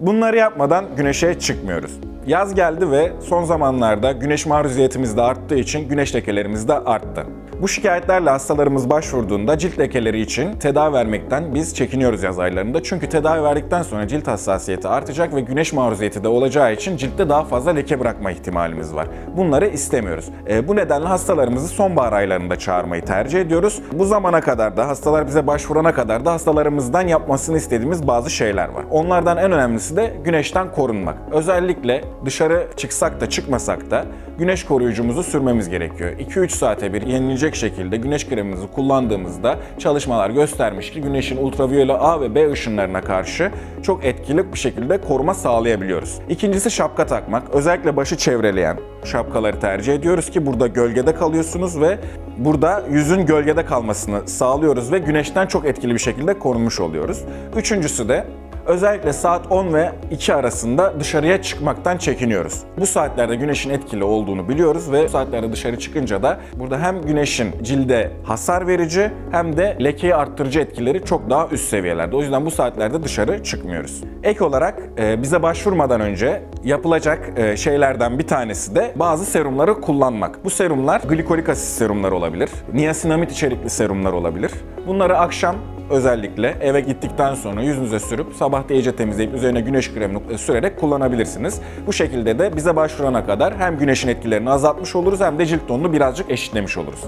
Bunları yapmadan güneşe çıkmıyoruz. Yaz geldi ve son zamanlarda güneş maruziyetimiz de arttığı için güneş lekelerimiz de arttı. Bu şikayetlerle hastalarımız başvurduğunda cilt lekeleri için tedavi vermekten biz çekiniyoruz yaz aylarında. Çünkü tedavi verdikten sonra cilt hassasiyeti artacak ve güneş maruziyeti de olacağı için ciltte daha fazla leke bırakma ihtimalimiz var. Bunları istemiyoruz. E, bu nedenle hastalarımızı sonbahar aylarında çağırmayı tercih ediyoruz. Bu zamana kadar da hastalar bize başvurana kadar da hastalarımızdan yapmasını istediğimiz bazı şeyler var. Onlardan en önemlisi de güneşten korunmak. Özellikle dışarı çıksak da çıkmasak da güneş koruyucumuzu sürmemiz gerekiyor. 2-3 saate bir yenilecek şekilde güneş kremimizi kullandığımızda çalışmalar göstermiş ki güneşin ultraviyole A ve B ışınlarına karşı çok etkili bir şekilde koruma sağlayabiliyoruz. İkincisi şapka takmak. Özellikle başı çevreleyen şapkaları tercih ediyoruz ki burada gölgede kalıyorsunuz ve burada yüzün gölgede kalmasını sağlıyoruz ve güneşten çok etkili bir şekilde korunmuş oluyoruz. Üçüncüsü de Özellikle saat 10 ve 2 arasında dışarıya çıkmaktan çekiniyoruz. Bu saatlerde güneşin etkili olduğunu biliyoruz ve bu saatlerde dışarı çıkınca da burada hem güneşin cilde hasar verici hem de lekeyi arttırıcı etkileri çok daha üst seviyelerde. O yüzden bu saatlerde dışarı çıkmıyoruz. Ek olarak e, bize başvurmadan önce yapılacak e, şeylerden bir tanesi de bazı serumları kullanmak. Bu serumlar glikolik asit serumları olabilir, niasinamid içerikli serumlar olabilir. Bunları akşam özellikle eve gittikten sonra yüzünüze sürüp sabah da iyice temizleyip üzerine güneş kremini sürerek kullanabilirsiniz. Bu şekilde de bize başvurana kadar hem güneşin etkilerini azaltmış oluruz hem de cilt tonunu birazcık eşitlemiş oluruz.